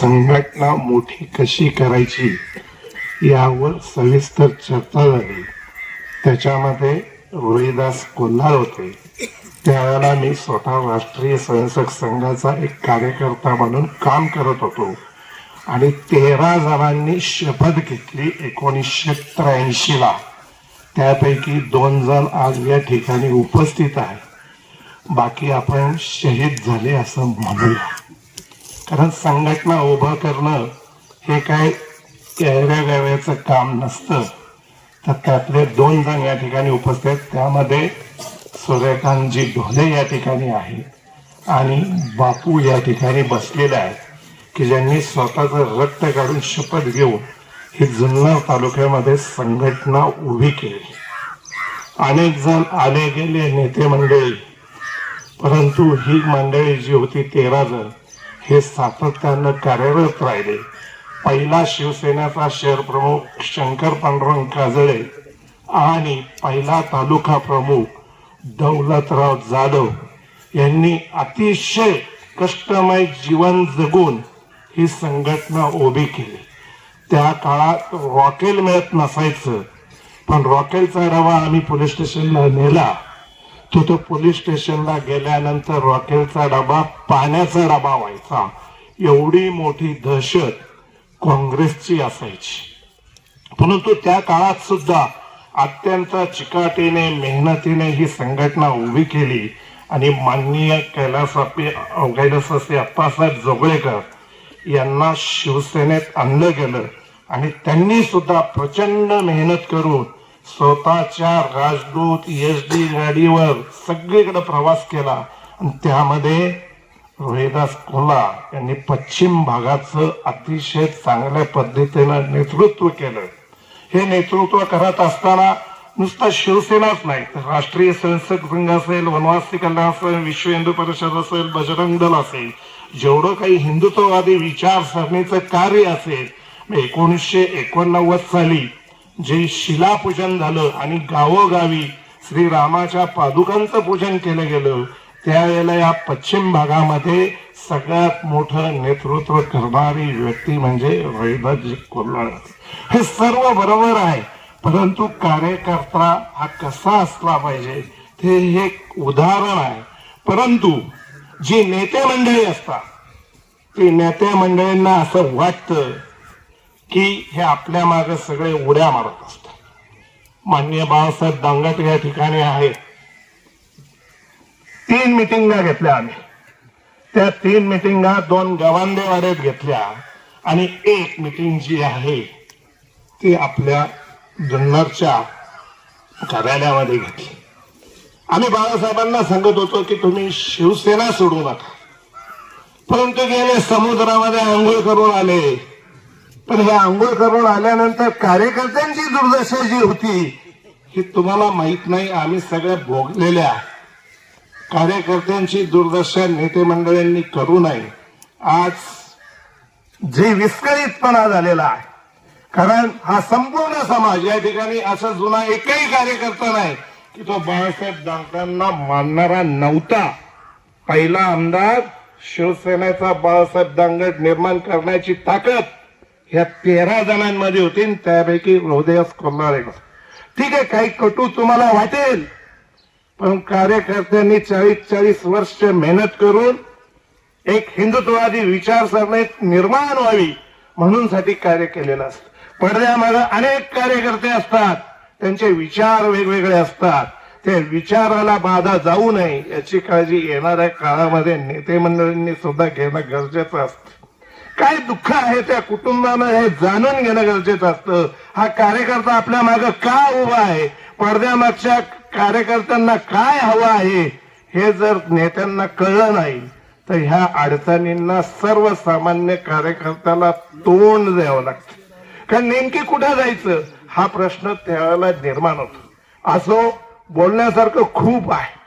संघटना मोठी कशी करायची यावर सविस्तर चर्चा झाली. त्याच्यामध्ये रोहिदास कोल्हार होते. त्यावेळेला मी स्वतः राष्ट्रीय स्वयंसेवक संघाचा एक कार्यकर्ता म्हणून काम करत होतो. आणि तेरा जणांनी शपथ घेतली एकोणीसशे त्र्याऐंशीला. त्यापैकी दोन जण आज या ठिकाणी उपस्थित आहे बाकी आपण शहीद झाले असं म्हणूया. कारण संघटना उभं करणं हे काय चेहऱ्या गाव्याचं काम नसतं. तर त्यातले दोन जण या ठिकाणी उपस्थित आहेत. त्यामध्ये सूर्यकांतजी ढोले या ठिकाणी आहेत आणि बापू या ठिकाणी बसलेले आहेत की ज्यांनी स्वतःचं रक्त काढून शपथ घेऊन ही जुन्नर तालुक्यामध्ये संघटना उभी केली. अनेक जण आले गेले नेते मंडळी परंतु ही मंडळी जी होती तेरा जण हे सातत्यानं कार्यरत राहिले. पहिला शिवसेनेचा शहर प्रमुख शंकर पांडुरंग काजळे आणि पहिला तालुका प्रमुख दौलतराव जाधव यांनी अतिशय कष्टमय जीवन जगून ही संघटना उभी केली. त्या काळात रॉकेल मिळत नसायचं. पण रॉकेलचा रवा आम्ही पोलीस स्टेशनला नेला. तो तो पोलीस स्टेशनला गेल्यानंतर रॉकेलचा डबा पाण्याचा डबा व्हायचा. एवढी मोठी दहशत काँग्रेसची असायची. परंतु त्या काळात सुद्धा अत्यंत चिकाटीने मेहनतीने ही संघटना उभी केली आणि माननीय कैलासापी कैलासाचे अप्पासाहेब जोगळेकर यांना शिवसेनेत आणलं गेलं आणि त्यांनी सुद्धा प्रचंड मेहनत करून स्वतःच्या राजदूत एस डी गाडीवर सगळीकडे प्रवास केला. आणि त्यामध्ये रोहिदास कोला यांनी पश्चिम भागाचं अतिशय चांगल्या पद्धतीनं नेतृत्व केलं. हे नेतृत्व करत असताना नुसता शिवसेनाच नाही तर राष्ट्रीय स्वयंसेवक संघ असेल वनवासी कल्याण असेल विश्व हिंदू परिषद असेल बजरंग दल असेल जेवढं काही हिंदुत्ववादी विचारसरणीचं कार्य असेल एकोणीसशे एकोणनव्वद साली जे शिलापूजन झालं आणि गावोगावी श्रीरामाच्या पादुकांचं पूजन केलं गेलं त्यावेळेला या पश्चिम भागामध्ये सगळ्यात मोठं नेतृत्व करणारी व्यक्ती म्हणजे रोहिदासजी कोल्हाळ हे सर्व बरोबर आहे परंतु कार्यकर्ता हा कसा असला पाहिजे ते हे एक उदाहरण आहे. परंतु जी नेते मंडळी असतात ती नेते मंडळींना असं वाटतं की हे आपल्या मागे सगळे उड्या मारत असतात. माननीय बाळासाहेब दांगट या ठिकाणी आहेत. तीन मिटिंगा घेतल्या आम्ही. त्या तीन मिटिंगा दोन गवांदेवाड्यात घेतल्या आणि एक मिटिंग जी आहे ती आपल्या जुन्नरच्या कार्यालयामध्ये घेतली. आम्ही बाळासाहेबांना सांगत होतो की तुम्ही शिवसेना सोडू नका. परंतु गेले समुद्रामध्ये आंघोळ करून आले. पण हे आंघोळ करून आल्यानंतर कार्यकर्त्यांची दुर्दशा जी होती ही तुम्हाला माहीत नाही आम्ही सगळ्या भोगलेल्या. कार्यकर्त्यांची दुर्दशा नेते मंडळींनी करू नये. आज जे विस्कळीतपणा झालेला आहे कारण हा संपूर्ण समाज या ठिकाणी असा जुना एकही कार्यकर्ता नाही की तो बाळासाहेब दांगटांना मानणारा नव्हता. पहिला आमदार शिवसेनेचा बाळासाहेब दांगट निर्माण करण्याची ताकद ह्या तेरा जणांमध्ये होतील त्यापैकी हृदयस कोल्हार एक ठीक आहे काही कटू तुम्हाला वाटेल पण कार्यकर्त्यांनी चाळीस चाळीस वर्ष मेहनत करून एक हिंदुत्ववादी विचारसरणीत निर्माण व्हावी म्हणून साठी कार्य केलेलं असतं. पडद्यामागे अनेक कार्यकर्ते असतात त्यांचे विचार वेगवेगळे असतात. ते विचाराला बाधा जाऊ नये याची काळजी येणाऱ्या काळामध्ये नेते मंडळींनी सुद्धा घेणं गरजेचं असतं. काय दुःख आहे त्या कुटुंबानं हे जाणून घेणं गरजेचं असतं. हा कार्यकर्ता आपल्या मागे का उभा आहे? पडद्यामागच्या कार्यकर्त्यांना काय हवं आहे? हे जर नेत्यांना कळलं नाही तर ह्या अडचणींना सर्वसामान्य कार्यकर्त्याला तोंड द्यावं लागतं. कारण नेमकी कुठं जायचं? हा प्रश्न त्यावेळेला निर्माण होतो. असो बोलण्यासारखं खूप आहे.